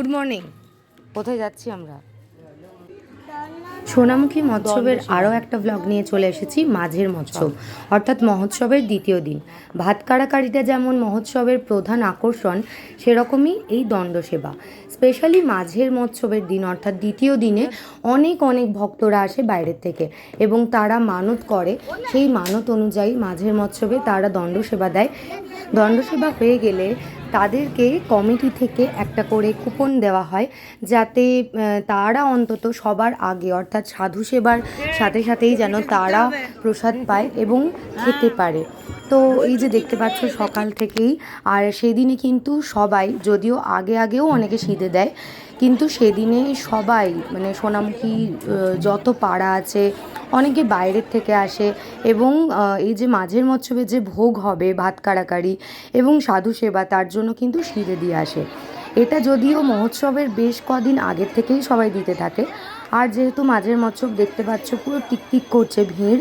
Good morning কোথায় যাচ্ছি আমরা? সোনামুখী মৎসবের আরও একটা ব্লগ নিয়ে চলে এসেছি মাঝের মৎসব অর্থাৎ মহোৎসবের দ্বিতীয় দিন। ভাত কাড়াকাড়িটা যেমন মহোৎসবের প্রধান আকর্ষণ সেরকমই এই দণ্ডসেবা স্পেশালি মাঝের মৎসবের দিন অর্থাৎ দ্বিতীয় দিনে অনেক অনেক ভক্তরা আসে বাইরের থেকে এবং তারা মানত করে। সেই মানত অনুযায়ী মাঝের মৎসবে তারা দণ্ডসেবা দেয়। দণ্ডসেবা হয়ে গেলে তাদেরকে কমিটি থেকে একটা করে কুপন দেওয়া হয় যাতে তারা অন্তত সবার আগে, অর্থাৎ সাধু সেবার সাথে সাথেই যেন তারা প্রসাদ পায় এবং খেতে পারে। তো এই যে দেখতে পাচ্ছ, সকাল থেকেই, আর সেদিনে কিন্তু সবাই, যদিও আগে আগেও অনেকে সিঁধে দেয়, কিন্তু সেদিনে সবাই মানে সোনামুখী যত পাড়া আছে অনেকে বাইরের থেকে আসে এবং এই যে মাঝের মৎসবে যে ভোগ হবে, ভাত কাড়াকাড়ি এবং সাধু সেবা, তার জন্য কিন্তু সিঁড়ে দিয়ে আসে। এটা যদিও মহোৎসবের বেশ কদিন আগের থেকেই সবাই দিতে থাকে। আর যেহেতু মাঝের মৎসব দেখতে পাচ্ছ পুরো টিকটিক করছে ভিড়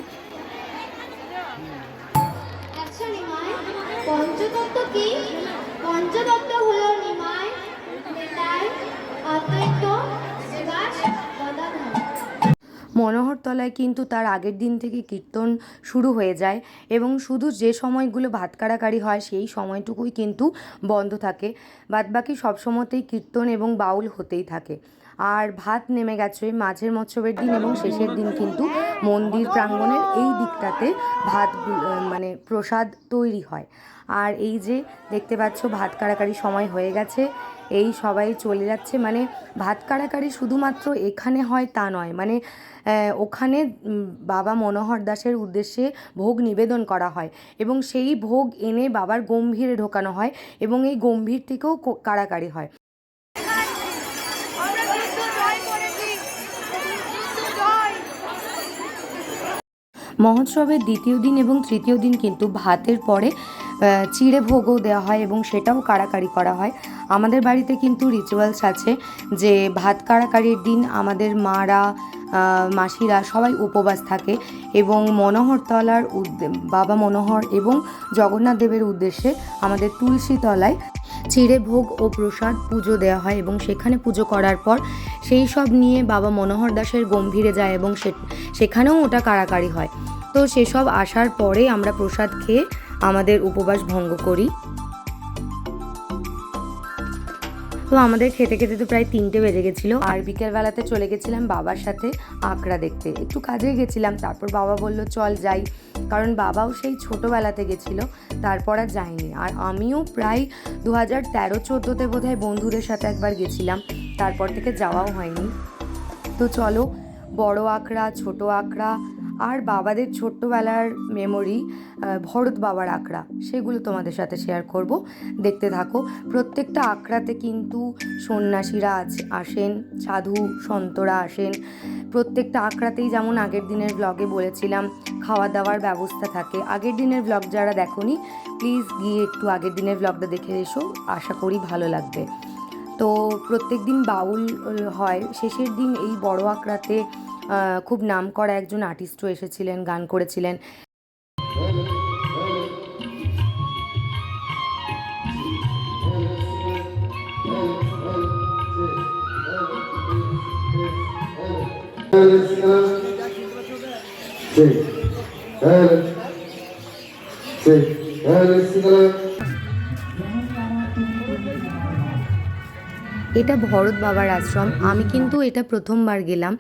মনোহরতলায় কিন্তু তার আগের দিন থেকে কীর্তন শুরু হয়ে যায় এবং শুধু যে সময়গুলো ভাত কাড়াকাড়ি হয় সেই সময়টুকুই কিন্তু বন্ধ থাকে। বাদবাকি সব সময়তেই কীর্তন এবং বাউল হতেই থাকে। আর ভাত নেমে গেছে মাঝের মৎসবের দিন এবং শেষের দিন কিন্তু মন্দির প্রাঙ্গণের এই দিকটাতে ভাত মানে প্রসাদ তৈরি হয়। আর এই যে দেখতে পাচ্ছ ভাত কাড়াকাড়ি সময় হয়ে গেছে, এই সবাই চলে যাচ্ছে। মানে ভাত কাড়াকাড়ি শুধুমাত্র এখানে হয় তা নয় মানে ওখানে বাবা মনোহর দাসের উদ্দেশ্যে ভোগ নিবেদন করা হয় এবং সেই ভোগ এনে বাবার গম্ভীরে ঢোকানো হয় এবং এই গম্ভীর থেকেও কাড়াকাড়ি হয়। মহোৎসবের দ্বিতীয় দিন এবং তৃতীয় দিন কিন্তু ভাতের পরে চিড়ে ভোগও দেওয়া হয় এবং সেটাও কাড়াকাড়ি করা হয়। আমাদের বাড়িতে কিন্তু রিচুয়ালস আছে যে ভাত কাড়াকাড়ির দিন আমাদের মারা মাসিরা সবাই উপবাস থাকে এবং মনোহরতলার বাবা মনোহর এবং জগন্নাথ দেবের উদ্দেশ্যে আমাদের তুলসী তলায় চিড়ে ভোগ ও প্রসাদ পুজো দেওয়া হয় এবং সেখানে পুজো করার পর সেই সব নিয়ে বাবা মনোহর দাসের গম্ভীরে যায় এবং সেখানেও ওটা কারাকারি হয়। তো সেসব আসার পরে আমরা প্রসাদ খেয়ে আমাদের উপবাস ভঙ্গ করি। তো আমাদের খেতে খেতে তো প্রায় তিনটে বেজে গেছিল। আর বিকেলবেলাতে চলে গেছিলাম বাবার সাথে আঁকড়া দেখতে। একটু কাজে গেছিলাম, তারপর বাবা বলল, চল যাই। কারণ বাবাও সেই ছোটোবেলাতে গেছিল, তারপর আর যাইনি আর আমিও প্রায় দু হাজার তেরো চোদ্দোতে বোধহয় বন্ধুদের সাথে একবার গেছিলাম, তারপর থেকে যাওয়াও হয়নি। তো চলো, বড় আঁকড়া ছোট আঁকড়া আর বাবাদের ছোট্টবেলার মেমোরি ভরত বাবার আঁকড়া, সেগুলো তোমাদের সাথে শেয়ার করব। দেখতে থাকো, প্রত্যেকটা আঁকড়াতে কিন্তু সন্ন্যাসীরা আসেন, সাধু সন্তরা আসেন। প্রত্যেকটা আঁকড়াতেই যেমন আগের দিনের ব্লগে বলেছিলাম, খাওয়া দাওয়ার ব্যবস্থা থাকে। আগের দিনের ব্লগ যারা দেখোনি প্লিজ গিয়ে একটু আগের দিনের ব্লগটা দেখে এসো, আশা করি ভালো লাগবে। তো প্রত্যেক দিন বাউল হয় শেষের দিন এই বড় আঁকড়াতে খুব নাম করা একজন আর্টিস্টও এসেছিলেন গান করেছিলেন এটা ভরত বাবার আশ্রম। আমি কিন্তু এটা প্রথমবার গেলাম।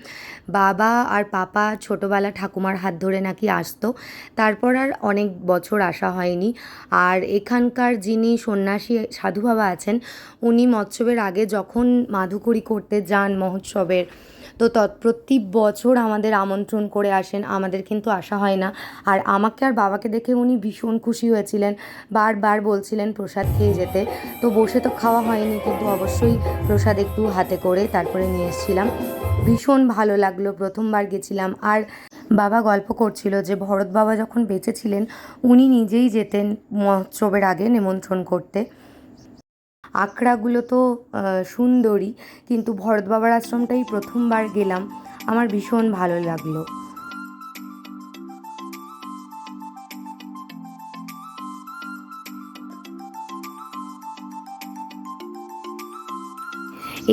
বাবা আর পাপা ছোটোবেলা ঠাকুমার হাত ধরে নাকি আসতো। তারপর আর অনেক বছর আসা হয়নি। আর এখানকার যিনি সন্ন্যাসী সাধু বাবা আছেন, উনি মৎসবের আগে যখন মাধুকরী করতে যান মহোৎসবের তো তৎপ্রতি বছর আমাদের আমন্ত্রণ করে আসেন। আমাদের কিন্তু আসা হয় না। আর আমাকে আর বাবাকে দেখে উনি ভীষণ খুশি হয়েছিলেন। বারবার বলছিলেন প্রসাদ খেয়ে যেতে। তো বসে তো খাওয়া হয়নি, কিন্তু অবশ্যই প্রসাদ একটু হাতে করে তারপরে নিয়ে এসেছিলাম। ভীষণ ভালো লাগল, প্রথমবার গেছিলাম। আর বাবা গল্প করছিল যে, ভরত বাবা যখন বেঁচে ছিলেন, উনি নিজেই যেতেন মহোৎসবের আগে নিমন্ত্রণ করতে। আখড়াগুলো তো সুন্দরই কিন্তু ভরত বাবার আশ্রমটাই প্রথমবার গেলাম। আমার ভীষণ ভালো লাগল।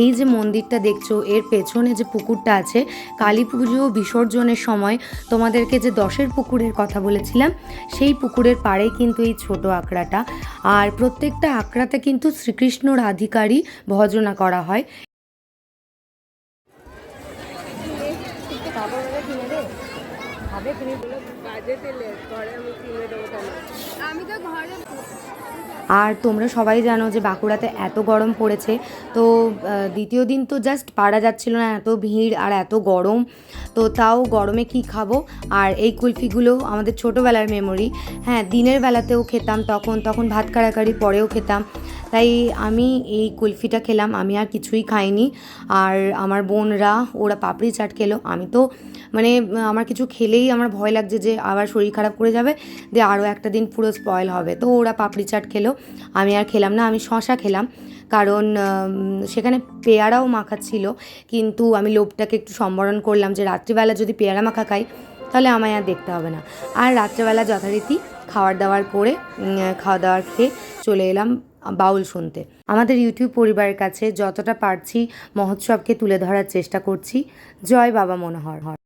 এই যে মন্দিরটা দেখছ, এর পেছনে যে পুকুরটা আছে, কালী পুজো বিসর্জনের সময় তোমাদেরকে যে দশের পুকুরের কথা বলেছিলাম, সেই পুকুরের পাড়ে কিন্তু এই ছোট আঁকড়াটা আর প্রত্যেকটা আঁকড়াতে কিন্তু শ্রীকৃষ্ণ রাধিকারই ভজনা করা হয়। আর তোমরা সবাই জানো যে বাঁকুড়াতে এত গরম পড়েছে তো দ্বিতীয় দিন তো জাস্ট পারা যাচ্ছিল না এত ভিড় আর এত গরম তো তাও গরমে কি খাব? আর এই কুলফিগুলো আমাদের ছোটোবেলার মেমোরি হ্যাঁ দিনের বেলাতেও খেতাম তখন তখন ভাত কাড়াকাড়ি পরেও খেতাম তাই আমি এই কুলফিটা খেলাম, আমি আর কিছুই খাইনি। আর আমার বোনরা, ওরা পাপড়ি চাট খেলো, আমি তো মানে আমার কিছু খেলেই আমার ভয় লাগছে যে আবার শরীর খারাপ করে যাবে দিয়ে আরও একটা দিন পুরো স্পয়েল হবে। তো ওরা পাপড়ি চাট খেলো, আমি আর খেলাম না, আমি শশা খেলাম। কারণ সেখানে পেয়ারাও মাখা ছিল কিন্তু আমি লোভটাকে একটু সম্বরণ করলাম যে রাত্রিবেলা যদি পেয়ারা মাখা খাই, তাহলে আমায় আর দেখতে হবে না। আর রাত্রেবেলা যথারীতি খাওয়ার দাওয়ার করে খাওয়া দাওয়ার খেয়ে চলে এলাম বাউল শুনতে। আমাদের ইউটিউব পরিবারের কাছে যতটা পারছি মহোৎসবকে তুলে ধরার চেষ্টা করছি। জয় বাবা মনোহর।